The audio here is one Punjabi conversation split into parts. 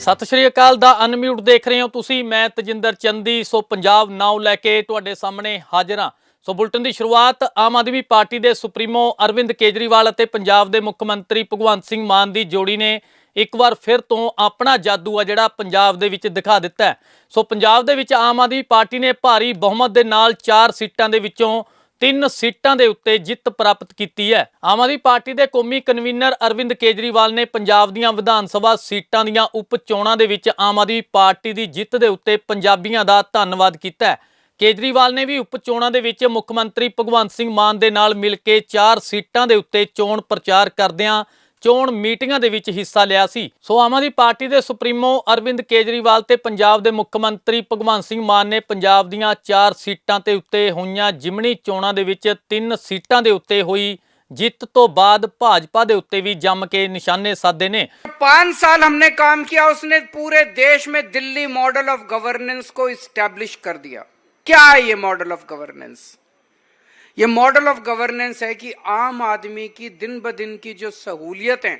ਸਤਿ ਸ਼੍ਰੀ ਅਕਾਲ ਦਾ ਅਨਮਿਊਟ ਦੇਖ ਰਹੇ ਹੋ ਤੁਸੀਂ। ਮੈਂ ਤਜਿੰਦਰ ਚੰਦੀ। ਸੋ ਪੰਜਾਬ ਨਾਉ ਲੈ ਕੇ ਤੁਹਾਡੇ ਸਾਹਮਣੇ ਹਾਜ਼ਰ ਹਾਂ। ਸੋ ਬੁਲਟਨ ਦੀ ਸ਼ੁਰੂਆਤ ਆਮ ਆਦਮੀ ਪਾਰਟੀ ਦੇ ਸੁਪਰੀਮੋ ਅਰਵਿੰਦ ਕੇਜਰੀਵਾਲ ਅਤੇ ਪੰਜਾਬ ਦੇ ਮੁੱਖ ਮੰਤਰੀ ਭਗਵੰਤ ਸਿੰਘ ਮਾਨ ਦੀ ਜੋੜੀ ਨੇ ਇੱਕ ਵਾਰ ਫਿਰ ਤੋਂ ਆਪਣਾ ਜਾਦੂ ਆ ਜਿਹੜਾ ਪੰਜਾਬ ਦੇ ਵਿੱਚ ਦਿਖਾ ਦਿੱਤਾ ਸੋ ਪੰਜਾਬ ਦੇ ਵਿੱਚ ਆਮ ਆਦਮੀ ਪਾਰਟੀ ਨੇ ਭਾਰੀ ਬਹੁਮਤ ਦੇ ਨਾਲ 4 ਸੀਟਾਂ ਦੇ ਵਿੱਚੋਂ ਤਿੰਨ ਸੀਟਾਂ ਦੇ ਉੱਤੇ ਜਿੱਤ ਪ੍ਰਾਪਤ ਕੀਤੀ ਹੈ। ਆਮ ਆਦਮੀ ਪਾਰਟੀ ਦੇ ਕੌਮੀ ਕਨਵੀਨਰ ਅਰਵਿੰਦ ਕੇਜਰੀਵਾਲ ਨੇ ਪੰਜਾਬ ਦੀਆਂ ਵਿਧਾਨ ਸਭਾ ਸੀਟਾਂ ਦੀਆਂ ਉਪ ਚੋਣਾਂ ਦੇ ਵਿੱਚ ਆਮ ਆਦਮੀ ਪਾਰਟੀ ਦੀ ਜਿੱਤ ਦੇ ਉੱਤੇ ਪੰਜਾਬੀਆਂ ਦਾ ਧੰਨਵਾਦ ਕੀਤਾ ਹੈ। ਕੇਜਰੀਵਾਲ ਨੇ ਵੀ ਉਪ ਚੋਣਾਂ ਦੇ ਵਿੱਚ ਮੁੱਖ ਮੰਤਰੀ ਭਗਵੰਤ ਸਿੰਘ ਮਾਨ ਦੇ ਨਾਲ ਮਿਲ ਕੇ 4 ਸੀਟਾਂ ਦੇ ਉੱਤੇ ਚੋਣ ਪ੍ਰਚਾਰ ਕਰਦਿਆਂ ਚੋਣ ਮੀਟਿੰਗਾਂ ਦੇ ਵਿੱਚ ਹਿੱਸਾ ਲਿਆ ਸੀ ਸੋ ਆਮ ਆਦਮੀ ਪਾਰਟੀ ਦੇ ਸੁਪਰੀਮੋ ਅਰਵਿੰਦ ਕੇਜਰੀਵਾਲ ਤੇ ਪੰਜਾਬ ਦੇ ਮੁੱਖ ਮੰਤਰੀ ਭਗਵੰਤ ਸਿੰਘ ਮਾਨ ਨੇ ਪੰਜਾਬ ਦੀਆਂ 4 ਸੀਟਾਂ ਤੇ ਉੱਤੇ ਹੋਈਆਂ ਜਿਮਣੀ ਚੋਣਾਂ ਦੇ ਵਿੱਚ 3 ਸੀਟਾਂ ਦੇ ਉੱਤੇ ਹੋਈ ਜਿੱਤ ਤੋਂ ਬਾਅਦ ਭਾਜਪਾ ਦੇ ਉੱਤੇ ਵੀ ਜੰਮ ਕੇ ਨਿਸ਼ਾਨੇ ਸਾਧੇ ਨੇ पांच साल हमने काम किया उसने पूरे देश में दिल्ली मॉडल ऑफ गवर्नेंस को इस्टेब्लिश कर दिया क्या है ये मॉडल ऑफ गवर्नेंस ये मॉडल ऑफ़ गवर्नेंस है कि आम आदमी की दिन ब दिन की जो सहूलियतें,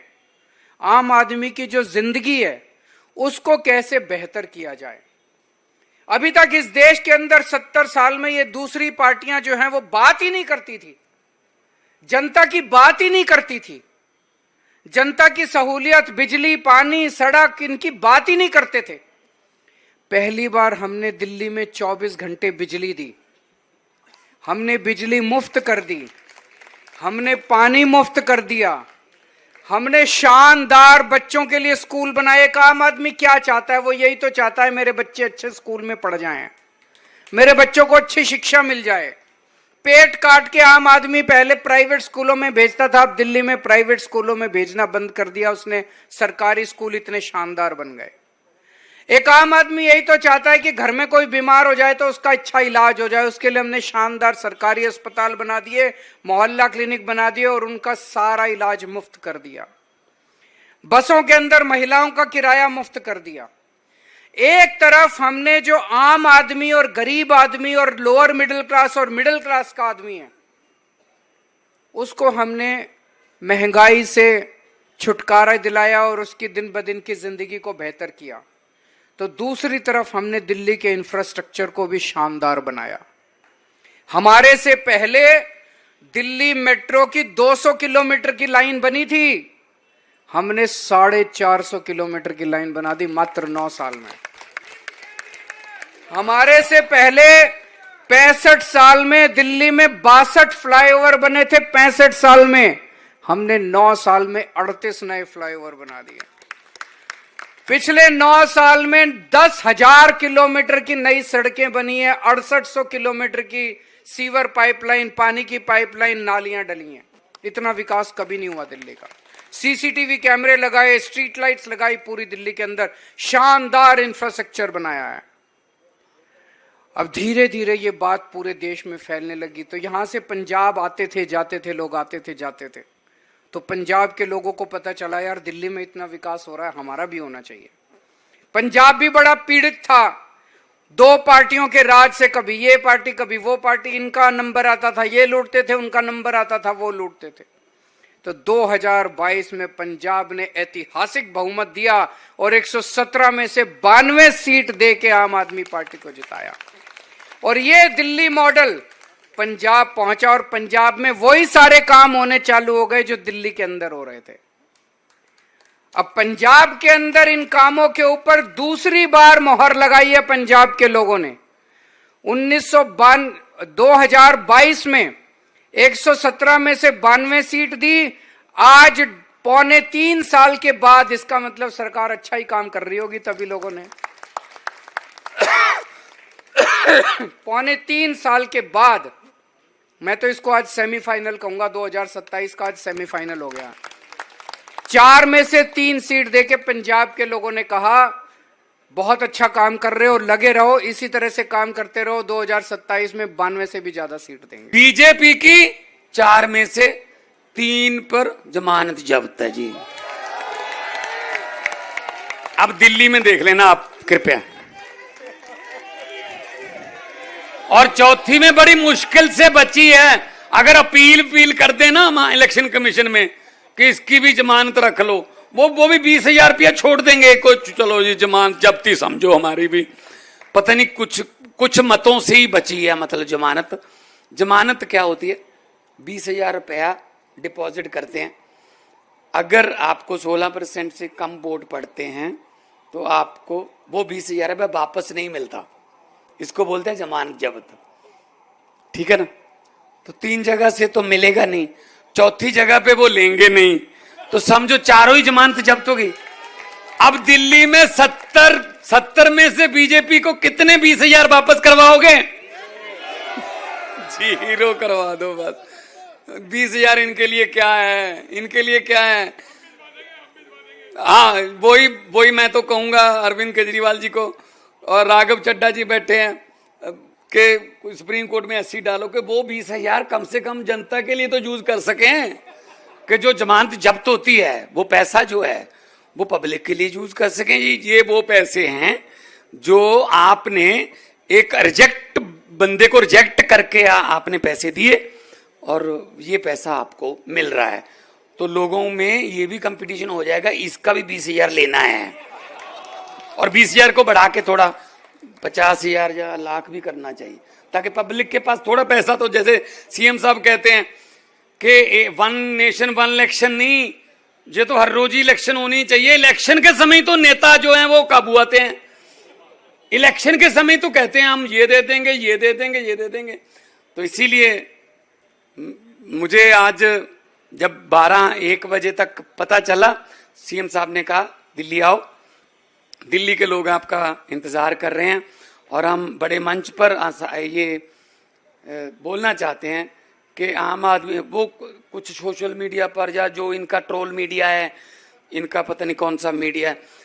आम आदमी की जो ज़िंदगी है, उसको कैसे बेहतर किया जाए। अभी तक इस देश के अंदर सत्तर साल में ये दूसरी पार्टियाँ जो हैं, वो बात ही नहीं करती थी। जनता की बात ही नहीं करती थी। जनता की सहूलियत, बिजली, पानी, सड़क, इनकी बात ही नहीं करते थे। पहली बार हमने दिल्ली में 24 घंटे बिजली दी। हमने बिजली मुफ़्त कर दी, हमने पानी मुफ़्त कर दिया, हमने शानदार बच्चों के लिए स्कूल बनाए। एक आम आदमी क्या चाहता है, वो यही तो चाहता है मेरे बच्चे अच्छे स्कूल में पढ़ जाएँ, मेरे बच्चों को अच्छी शिक्षा मिल जाए। पेट काट के आम आदमी पहले प्राइवेट स्कूलों में भेजता था, अब दिल्ली में प्राइवेट स्कूलों में भेजना बंद कर दिया उसने। सरकारी स्कूल इतने शानदार बन गए। एक आम आदमी यही तो चाहता है कि घर में कोई बीमार हो जाए तो उसका अच्छा इलाज हो जाए, उसके लिए हमने शानदार सरकारी अस्पताल बना दिए, मोहल्ला क्लिनिक बना दिए और उनका सारा इलाज मुफ़्त कर दिया। बसों के अंदर महिलाओं का किराया मुफ़्त कर दिया। एक तरफ़ हमने जो आम आदमी और गरीब आदमी और लोअर मिडिल क्लास और मिडिल क्लास का आदमी है, उसको हमने महँगाई से छुटकारा दिलाया और उसकी दिन ब दिन की ज़िंदगी को बेहतर किया। तो दूसरी तरफ़ हमने दिल्ली के इंफ्रास्ट्रक्चर को भी शानदार बनाया। हमारे से पहले दिल्ली मेट्रो की 200 किलोमीटर की लाइन बनी थी। हमने साढ़े चार सौ किलोमीटर की लाइन बना दी मात्र नौ साल में। हमारे से पहले पैंसठ साल में दिल्ली में बासठ फ्लाईओवर बने थे, पैंसठ साल में। हमने नौ साल में अड़तीस नए फ्लाईओवर बना दिए। पिछले नौ साल में दस हज़ार किलोमीटर की नई सड़कें बनी है, अड़सठ सौ किलोमीटर की सीवर पाइपलाइन, पानी की पाइपलाइन नालियाँ डली हैं। इतना विकास कभी नहीं हुआ दिल्ली का। सीसीटीवी कैमरे लगाए, स्ट्रीट लाइट्स लगाई पूरी दिल्ली के अंदर। शानदार इंफ्रास्ट्रक्चर बनाया है। अब धीरे धीरे ये बात पूरे देश में फैलने लगी। तो यहाँ से पंजाब आते थे, जाते थे, लोग आते थे, जाते थे। तो पंजाब के लोगों को पता चला, यार, दिल्ली में इतना विकास हो रहा है, हमारा भी होना चाहिए। पंजाब भी बड़ा पीड़ित था। दो पार्टियों के राज से कभी ये पार्टी, कभी वो पार्टी, इनका नंबर आता था, ये लूटते थे, उनका नंबर आता था, वो लूटते थे। तो 2022 में पंजाब ने ऐतिहासिक बहुमत दिया और 117 में से बानवे सीट दे के आम आदमी पार्टी को जिताया। और ये दिल्ली मॉडल पंजाब पहुँचा और पंजाब में वही सारे काम होने चालू हो गए जो दिल्ली के अंदर हो रहे थे। अब पंजाब के अंदर इन कामों के ऊपर दूसरी बार मोहर लगाई है पंजाब के लोगों ने। उन्नीस सौ बान 2022 में 117 में से बानवे सीट दी। आज पौने तीन साल के बाद इसका मतलब सरकार अच्छा ही काम कर रही होगी तभी लोगों ने। पौने तीन साल के बाद मैं तो इसको आज सेमीफाइनल कहूँगा 2027 का आज सेमीफाइनल हो गया। चार में से तीन सीट देके पंजाब के लोगों ने कहा, बहुत अच्छा काम कर रहे हो, लगे रहो, इसी तरह से काम करते रहो 2027 में बानवे से भी ज़्यादा सीट देंगे। बीजेपी की चार में से तीन पर जमानत जब्त है जी। अब दिल्ली में देख लेना आप, कृपया। और चौथी में बड़ी मुश्किल से बची है। अगर अपील अपील कर देना हम इलेक्शन कमीशन में कि इसकी भी जमानत रख लो। वो वो भी बीस हज़ार रुपया छोड़ देंगे। कुछ चलो जी, जमानत जब्ती समझो हमारी भी। पता नहीं कुछ कुछ मतों से ही बची है मतलब जमानत। जमानत क्या होती है? बीस हज़ार रुपया डिपॉजिट करते हैं। अगर आपको 16 परसेंट से कम वोट पड़ते हैं तो आपको वो बीस हज़ार रुपया वापस नहीं मिलता। इसको बोलते हैं जमानत जब्त। ठीक है ना? तो तीन जगह से तो मिलेगा नहीं। चौथी जगह पे वो लेंगे नहीं। तो समझो चारों ही जमानत जब्त होगी अब दिल्ली में सत्तर सत्तर में से बीजेपी को कितने बीस हज़ार वापस करवाओगे? ज़ीरो करवा दो बस। बीस हज़ार इनके लिए क्या है? इनके लिए क्या है? हाँ वही वही मैं तो कहूँगा अरविंद केजरीवाल जी को। और राघव चड्डा जी बैठे हैं कि सुप्रीम कोर्ट में एससी डालो कि वो बीस हज़ार कम से कम जनता के लिए तो यूज़ कर सके कि जो जमानत जब्त होती है वो पैसा जो है वो पब्लिक के लिए यूज़ कर सकें जी ये वो पैसे हैं जो आपने एक रिजेक्ट बंदे को रिजेक्ट करके आ, आपने पैसे दिए और ये पैसा आपको मिल रहा है। तो लोगों में ये भी कंपटीशन हो जाएगा इसका भी बीस हज़ार लेना है। और बीस हज़ार को बढ़ा के थोड़ा पचास हज़ार या लाख भी करना चाहिए, ताकि पब्लिक के पास थोड़ा पैसा तो जैसे सीएम साहब कहते हैं कि वन नेशन वन इलेक्शन नहीं, ये तो हर रोज ही इलेक्शन होनी चाहिए। इलेक्शन के समय तो नेता जो हैं वो काबू आते हैं। इलेक्शन के समय तो कहते हैं हम ये दे देंगे, ये दे देंगे, ये दे देंगे। तो इसीलिए मुझे आज जब 12 एक बजे तक पता चला सीएम साहब ने कहा, दिल्ली आओ। दिल्ली के लोग आपका इंतज़ार कर रहे हैं और हम बड़े मंच पर ये बोलना चाहते हैं कि आम आदमी, वो कुछ सोशल मीडिया पर या जो इनका ट्रोल मीडिया है, इनका पता नहीं कौन सा मीडिया है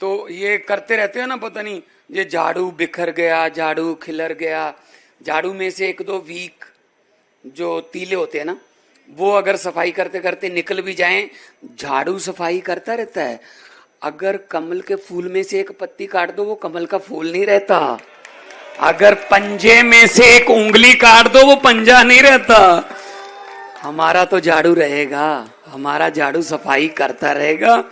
तो ये करते रहते हो ना पता नहीं, ये झाड़ू बिखर गया, झाड़ू खिलर गया, झाड़ू में से एक दो वीक जो तीले होते हैं ना, वो अगर सफ़ाई करते करते निकल भी जाएँ, झाड़ू सफ़ाई करता रहता है। अगर कमल के फूल में से एक पत्ती काट दो, वो कमल का फूल नहीं रहता। अगर पंजे में से एक उंगली काट दो, वो पंजा नहीं रहता। हमारा तो झाड़ू रहेगा, हमारा झाड़ू सफ़ाई करता रहेगा।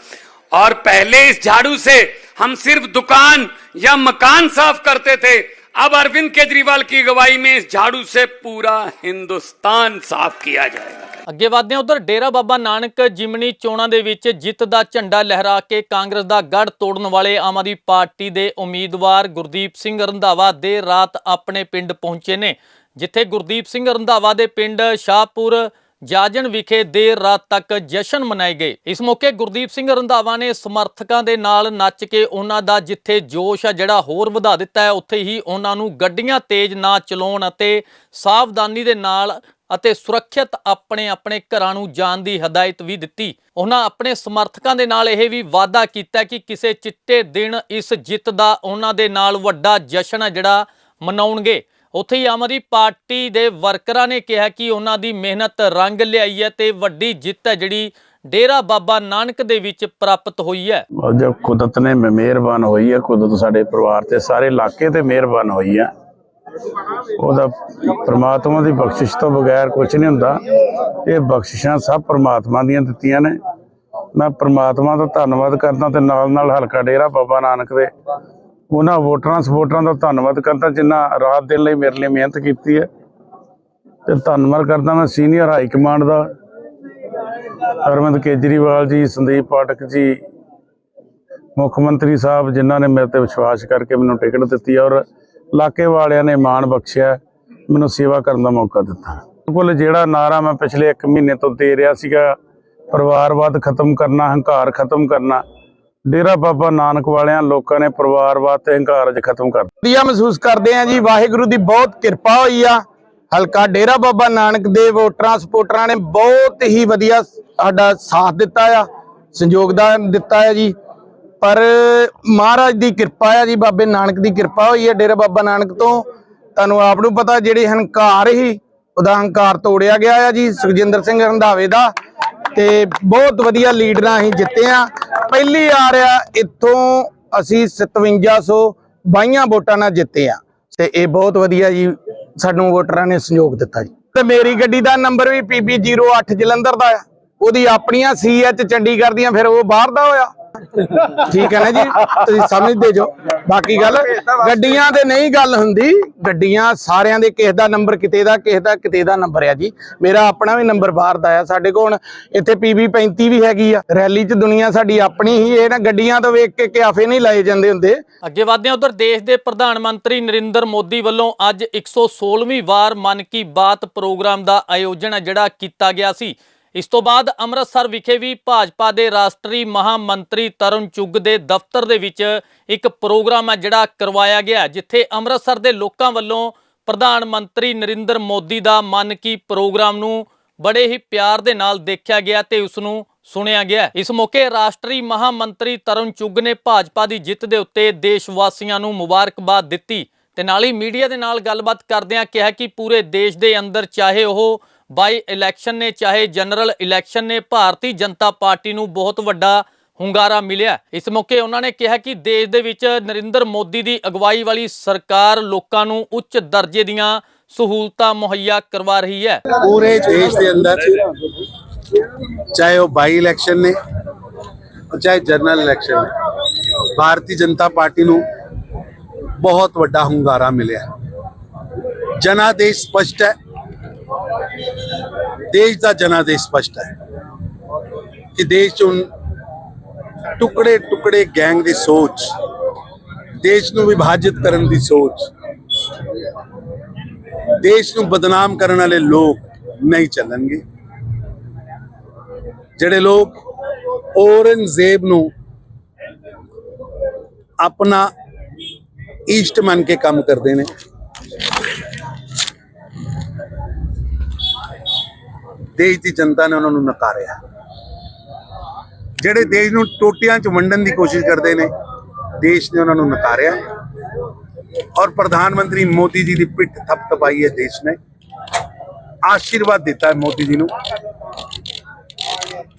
और पहले इस झाड़ू से हम सिर्फ़ दुकान या मकान साफ़ करते थे। अब अरविंद केजरीवाल की अगुवाई में इस झाड़ू से पूरा हिंदुस्तान साफ़ किया जाएगा। ਅੱਗੇ ਵਧਦੇ ਹਾਂ ਉਧਰ, ਡੇਰਾ ਬਾਬਾ ਨਾਨਕ ਜਿਮਨੀ ਚੋਣਾਂ ਦੇ ਵਿੱਚ ਜਿੱਤ ਦਾ ਝੰਡਾ ਲਹਿਰਾ ਕੇ ਕਾਂਗਰਸ ਦਾ ਗੜ ਤੋੜਨ ਵਾਲੇ ਆਮ ਆਦਮੀ ਪਾਰਟੀ ਦੇ ਉਮੀਦਵਾਰ ਗੁਰਦੀਪ ਸਿੰਘ ਰੰਧਾਵਾ ਦੇਰ ਰਾਤ ਆਪਣੇ ਪਿੰਡ ਪਹੁੰਚੇ ਨੇ, ਜਿੱਥੇ ਗੁਰਦੀਪ ਸਿੰਘ ਰੰਧਾਵਾ ਦੇ ਪਿੰਡ ਸ਼ਾਹਪੁਰ ਜਾਜਣ ਵਿਖੇ ਦੇਰ ਰਾਤ ਤੱਕ ਜਸ਼ਨ ਮਨਾਏ ਗਏ। ਇਸ ਮੌਕੇ ਗੁਰਦੀਪ ਸਿੰਘ ਰੰਧਾਵਾ ਨੇ ਸਮਰਥਕਾਂ ਦੇ ਨਾਲ ਨੱਚ ਕੇ ਉਹਨਾਂ ਦਾ ਜਿੱਥੇ ਜੋਸ਼ ਆ ਜਿਹੜਾ ਹੋਰ ਵਧਾ ਦਿੱਤਾ ਹੈ, ਉੱਥੇ ਹੀ ਉਹਨਾਂ ਨੂੰ ਗੱਡੀਆਂ ਤੇਜ਼ ਨਾ ਚਲਾਉਣ ਅਤੇ ਸਾਵਧਾਨੀ ਦੇ ਨਾਲ ਅਤੇ ਸੁਰੱਖਿਅਤ ਆਪਣੇ ਆਪਣੇ ਘਰਾਂ ਨੂੰ ਜਾਣ ਦੀ ਹਦਾਇਤ ਵੀ ਦਿੱਤੀ। ਉਹਨਾਂ ਆਪਣੇ ਸਮਰਥਕਾਂ ਦੇ ਨਾਲ ਇਹ ਵੀ ਵਾਅਦਾ ਕੀਤਾ ਕਿ ਕਿਸੇ ਚਿੱਟੇ ਦਿਨ ਇਸ ਜਿੱਤ ਦਾ ਉਹਨਾਂ ਦੇ ਨਾਲ ਵੱਡਾ ਜਸ਼ਨ ਹੈ ਜਿਹੜਾ ਮਨਾਉਣਗੇ। ਉੱਥੇ ਹੀ ਆਮ ਆਦਮੀ ਪਾਰਟੀ ਦੇ ਵਰਕਰਾਂ ਨੇ ਕਿਹਾ ਕਿ ਉਹਨਾਂ ਦੀ ਮਿਹਨਤ ਰੰਗ ਲਿਆਈ ਹੈ ਤੇ ਵੱਡੀ ਜਿੱਤ ਹੈ ਜਿਹੜੀ ਡੇਰਾ ਬਾਬਾ ਨਾਨਕ ਦੇ ਵਿੱਚ ਪ੍ਰਾਪਤ ਹੋਈ ਹੈ। ਅੱਜ ਕੁਦਰਤ ਨੇ ਮਿਹਰਬਾਨ ਹੋਈ ਹੈ, ਕੁਦਰਤ ਸਾਡੇ ਪਰਿਵਾਰ ਤੇ ਸਾਰੇ ਇਲਾਕੇ ਤੇ ਮਿਹਰਬਾਨ ਹੋਈ ਹੈ। ਉਹਦਾ ਪ੍ਰਮਾਤਮਾ ਦੀ ਬਖਸ਼ਿਸ਼ ਤੋਂ ਬਗੈਰ ਕੁਝ ਨਹੀਂ ਹੁੰਦਾ। ਇਹ ਬਖਸ਼ਿਸ਼ਾਂ ਸਭ ਪ੍ਰਮਾਤਮਾ ਦੀਆਂ ਦਿੱਤੀਆਂ ਨੇ। ਮੈਂ ਪ੍ਰਮਾਤਮਾ ਦਾ ਧੰਨਵਾਦ ਕਰਦਾ ਤੇ ਨਾਲ ਨਾਲ ਹਲਕਾ ਡੇਰਾ ਬਾਬਾ ਨਾਨਕ ਦੇ ਉਹਨਾਂ ਵੋਟਰਾਂ ਸਪੋਰਟਰਾਂ ਦਾ ਧੰਨਵਾਦ ਕਰਦਾ ਜਿਨ੍ਹਾਂ ਰਾਤ ਦਿਨ ਲਈ ਮੇਰੇ ਲਈ ਮਿਹਨਤ ਕੀਤੀ ਹੈ। ਤੇ ਧੰਨਵਾਦ ਕਰਦਾ ਮੈਂ ਸੀਨੀਅਰ ਹਾਈ ਕਮਾਂਡ ਦਾ, ਅਰਵਿੰਦ ਕੇਜਰੀਵਾਲ ਜੀ, ਸੰਦੀਪ ਪਾਠਕ ਜੀ, ਮੁੱਖ ਮੰਤਰੀ ਸਾਹਿਬ ਜਿਨ੍ਹਾਂ ਨੇ ਮੇਰੇ ਤੇ ਵਿਸ਼ਵਾਸ ਕਰਕੇ ਮੈਨੂੰ ਟਿਕਟ ਦਿੱਤੀ ਔਰ ਇਲਾਕੇ ਵਾਲਿਆਂ ਨੇ ਮਾਣ ਬਖਸ਼ਿਆ ਮੈਨੂੰ ਸੇਵਾ ਕਰਨ ਦਾ ਮੌਕਾ ਦਿੱਤਾ। ਬਿਲਕੁਲ ਜਿਹੜਾ ਨਾਰਾ ਮੈਂ ਪਿਛਲੇ 1 ਮਹੀਨੇ ਤੋਂ ਦੇ ਰਿਹਾ ਸੀਗਾ, ਪਰਿਵਾਰਵਾਦ ਖਤਮ ਕਰਨਾ, ਹੰਕਾਰ ਖਤਮ ਕਰਨਾ ਡੇਰਾ ਬਾਬਾ ਨਾਨਕ ਵਾਲਿਆਂ ਲੋਕਾਂ ਨੇ ਪਰਿਵਾਰਵਾਦ ਤੇ ਹੰਕਾਰ ਅੱਜ ਖਤਮ ਕਰ ਦਿੱਤਾ। ਮਹਿਸੂਸ ਕਰਦੇ ਆ ਜੀ, ਵਾਹਿਗੁਰੂ ਦੀ ਬਹੁਤ ਕਿਰਪਾ ਹੋਈ ਆ। ਹਲਕਾ ਡੇਰਾ ਬਾਬਾ ਨਾਨਕ ਦੇ ਵੋਟਰਾਂ ਸਪੋਰਟਰਾਂ ਨੇ ਬਹੁਤ ਹੀ ਵਧੀਆ ਸਾਡਾ ਸਾਥ ਦਿੱਤਾ ਆ ਸੰਯੋਗਦਾਨ ਦਿੱਤਾ ਹੈ ਜੀ। ਪਰ ਮਹਾਰਾਜ ਦੀ ਕਿਰਪਾ ਆ ਜੀ, ਬਾਬੇ ਨਾਨਕ ਦੀ ਕਿਰਪਾ ਹੋਈ ਹੈ ਡੇਰਾ ਬਾਬਾ ਨਾਨਕ ਤੋਂ। ਤੁਹਾਨੂੰ ਆਪ ਨੂੰ ਪਤਾ, ਜਿਹੜੇ ਹੰਕਾਰ ਹੀ ਉਹਦਾ ਹੰਕਾਰ ਤੋੜਿਆ ਗਿਆ ਆ ਜੀ, ਸੁਖਜਿੰਦਰ ਸਿੰਘ ਰੰਧਾਵੇ ਦਾ। ਤੇ ਬਹੁਤ ਵਧੀਆ ਲੀਡ ਨਾਲ ਅਸੀਂ ਜਿੱਤੇ ਆ ਪਹਿਲੀ ਆ ਰਿਹਾ ਇੱਥੋਂ ਅਸੀਂ 5722 ਵੋਟਾਂ ਨਾਲ ਜਿੱਤੇ ਆ ਤੇ ਇਹ ਬਹੁਤ ਵਧੀਆ ਜੀ, ਸਾਨੂੰ ਵੋਟਰਾਂ ਨੇ ਸਹਿਯੋਗ ਦਿੱਤਾ ਜੀ। ਤੇ ਮੇਰੀ ਗੱਡੀ ਦਾ ਨੰਬਰ ਵੀ PB08 ਜਲੰਧਰ ਦਾ ਆ। ਉਹਦੀ ਆਪਣੀਆਂ ਸੀਐਚ ਚੰਡੀਗੜ੍ਹ ਦੀਆਂ, ਫਿਰ ਉਹ ਬਾਹਰ ਦਾ ਹੋਇਆ। ਠੀਕ ਹੈ ਨਾ ਜੀ? ਤੁਸੀਂ ਸਮਝਦੇ ਜੋ। ਬਾਕੀ ਗੱਲ ਗੱਡੀਆਂ ਤੇ ਨਹੀਂ ਗੱਲ ਹੁੰਦੀ। ਗੱਡੀਆਂ ਸਾਰਿਆਂ ਦੇ ਕਿਸੇ ਦਾ ਨੰਬਰ ਕਿਤੇ ਦਾ ਕਿਸੇ ਦਾ ਕਿਤੇ ਦਾ ਨੰਬਰ ਆ ਜੀ। ਮੇਰਾ ਆਪਣਾ ਵੀ ਨੰਬਰ ਬਾਹਰ ਦਾ ਆ। ਸਾਡੇ ਕੋਲ ਇੱਥੇ ਪੀਬੀ 35 ਵੀ ਹੈਗੀ ਆ। ਰੈਲੀ 'ਚ ਦੁਨੀਆ ਸਾਡੀ ਆਪਣੀ ਹੀ ਇਹ ਨਾ ਗੱਡੀਆਂ ਤੋਂ ਵੇਖ ਕੇ ਕਿਆਫੇ ਨਹੀਂ ਲਾਏ ਜਾਂਦੇ ਹੁੰਦੇ। ਅੱਗੇ ਵਧਦੇ ਹਾਂ ਉਧਰ। ਦੇਸ਼ ਦੇ ਪ੍ਰਧਾਨ ਮੰਤਰੀ ਨਰਿੰਦਰ ਮੋਦੀ ਵੱਲੋਂ ਅੱਜ 116ਵੀਂ ਵਾਰ ਮਨ ਕੀ ਬਾਤ ਪ੍ਰੋਗਰਾਮ ਦਾ ਆਯੋਜਨ ਜਿਹੜਾ ਕੀਤਾ ਗਿਆ ਸੀ। ਇਸ ਤੋਂ ਬਾਅਦ ਅੰਮ੍ਰਿਤਸਰ ਵਿਖੇ ਵੀ ਭਾਜਪਾ ਦੇ ਰਾਸ਼ਟਰੀ ਮਹਾਮੰਤਰੀ ਤਰੁਣ ਚੁੱਗ ਦੇ ਦਫ਼ਤਰ ਦੇ ਵਿੱਚ ਇੱਕ ਪ੍ਰੋਗਰਾਮ ਹੈ ਜਿਹੜਾ ਕਰਵਾਇਆ ਗਿਆ ਜਿੱਥੇ ਅੰਮ੍ਰਿਤਸਰ ਦੇ ਲੋਕਾਂ ਵੱਲੋਂ ਪ੍ਰਧਾਨ ਮੰਤਰੀ ਨਰਿੰਦਰ ਮੋਦੀ ਦਾ ਮਨ ਕੀ ਪ੍ਰੋਗਰਾਮ ਨੂੰ ਬੜੇ ਹੀ ਪਿਆਰ ਦੇ ਨਾਲ ਦੇਖਿਆ ਗਿਆ ਤੇ ਉਸ ਨੂੰ ਸੁਣਿਆ ਗਿਆ ਇਸ ਮੌਕੇ ਰਾਸ਼ਟਰੀ ਮਹਾਮੰਤਰੀ ਤਰੁਣ ਚੁੱਗ ਨੇ ਭਾਜਪਾ ਦੀ ਜਿੱਤ ਦੇ ਉੱਤੇ ਦੇਸ਼ ਵਾਸੀਆਂ ਨੂੰ ਮੁਬਾਰਕਬਾਦ ਦਿੱਤੀ ਤੇ ਨਾਲ ਹੀ ਮੀਡੀਆ ਦੇ ਨਾਲ ਗੱਲਬਾਤ ਕਰਦਿਆਂ ਕਿਹਾ ਕਿ ਪੂਰੇ ਦੇਸ਼ ਦੇ ਅੰਦਰ ਚਾਹੇ ਉਹ ਬਾਈ ਇਲੈਕਸ਼ਨ ਨੇ, ਚਾਹੇ ਜਨਰਲ ਇਲੈਕਸ਼ਨ ਨੇ, ਭਾਰਤੀ ਜਨਤਾ ਪਾਰਟੀ ਨੂੰ ਬਹੁਤ ਵੱਡਾ ਹੁੰਗਾਰਾ ਮਿਲਿਆ। ਇਸ ਮੌਕੇ ਉਹਨਾਂ ਨੇ ਕਿਹਾ ਕਿ ਦੇਸ਼ ਦੇ ਵਿੱਚ ਨਰਿੰਦਰ ਮੋਦੀ ਦੀ ਅਗਵਾਈ ਵਾਲੀ ਸਰਕਾਰ ਲੋਕਾਂ ਨੂੰ ਉੱਚ ਦਰਜੇ ਦੀਆਂ ਸਹੂਲਤਾਂ ਮੁਹੱਈਆ ਕਰਵਾ ਰਹੀ ਹੈ। ਪੂਰੇ ਦੇਸ਼ ਦੇ ਅੰਦਰ, ਚਾਹੇ ਉਹ ਬਾਈ ਇਲੈਕਸ਼ਨ ਨੇ, ਚਾਹੇ ਜਨਰਲ ਇਲੈਕਸ਼ਨ ਨੇ, ਭਾਰਤੀ ਜਨਤਾ ਪਾਰਟੀ ਨੂੰ ਬਹੁਤ ਵੱਡਾ ਹੁੰਗਾਰਾ ਮਿਲਿਆ। ਜਨਾਦੇਸ਼ ਸਪਸ਼ਟ ਹੈ ਦੇਸ਼ ਦਾ ਜਨਾਦੇਸ਼ ਸਪਸ਼ਟ ਹੈ ਕਿ ਦੇਸ਼ ਚ ਟੁਕੜੇ ਟੁਕੜੇ ਗੈਂਗ ਦੀ ਸੋਚ, ਦੇਸ਼ ਨੂੰ ਵਿਭਾਜਿਤ ਕਰਨ ਦੀ ਸੋਚ, ਦੇਸ਼ ਨੂੰ ਬਦਨਾਮ ਕਰਨ ਵਾਲੇ ਲੋਕ ਨਹੀਂ ਚੱਲਣਗੇ। ਜਿਹੜੇ ਲੋਕ ਔਰੰਗਜ਼ੇਬ ਨੂੰ ਆਪਣਾ ਈਸ਼ਟ ਮੰਨ ਕੇ ਕੰਮ ਕਰਦੇ ਨੇ ਦੇਸ਼ ਦੀ ਜਨਤਾ ਨੇ ਉਹਨਾਂ ਨੂੰ ਨਕਾਰਿਆ। ਜਿਹੜੇ ਦੇਸ਼ ਨੂੰ ਟੋਟੀਆਂ 'ਚ ਵੰਡਣ ਦੀ ਕੋਸ਼ਿਸ਼ ਕਰਦੇ ਨੇ, ਦੇਸ਼ ਨੇ ਉਹਨਾਂ ਨੂੰ ਨਕਾਰਿਆ। ਔਰ ਪ੍ਰਧਾਨ ਮੰਤਰੀ ਮੋਦੀ ਜੀ ਦੀ ਪਿੱਠ ਥਪਥਪਾਈ ਹੈ ਦੇਸ਼ ਨੇ। ਆਸ਼ੀਰਵਾਦ ਦਿੱਤਾ ਹੈ ਮੋਦੀ ਜੀ ਨੂੰ।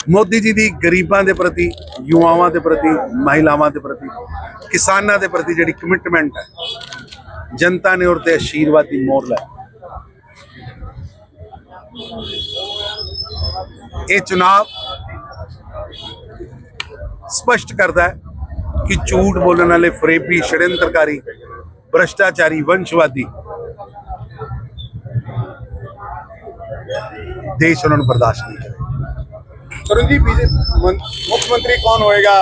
ਮੋਦੀ ਜੀ ਦੀ ਗਰੀਬਾਂ ਦੇ ਪ੍ਰਤੀ, ਯੁਵਾਵਾਂ ਦੇ ਪ੍ਰਤੀ, ਮਹਿਲਾਵਾਂ ਦੇ ਪ੍ਰਤੀ, ਕਿਸਾਨਾਂ ਦੇ ਪ੍ਰਤੀ ਜਿਹੜੀ ਕਮਿਟਮੈਂਟ ਹੈ, ਜਨਤਾ ਨੇ ਉਹਦੇ ਆਸ਼ੀਰਵਾਦ ਦੀ ਮੋਹਰ ਲਾਈ। ਇਹ ਚੁਣਾਵ ਸਪਸ਼ਟ ਕਰਦਾ ਹੈ ਕਿ ਝੂਠ ਬੋਲਣ ਵਾਲੇ ਫਰੇਬੀ, ਸ਼ੜੰਤਰਕਾਰੀ, ਭ੍ਰਸ਼ਟਾਚਾਰੀ, ਵੰਸ਼ਵਾਦੀ ਦੇਸ਼ ਉਹਨਾਂ ਨੂੰ ਬਰਦਾਸ਼ਤ ਨਹੀਂ ਕਰੇ। ਕਰਨ ਜੀ ਮੁੱਖ ਮੰਤਰੀ ਕੌਣ ਹੋਏਗਾ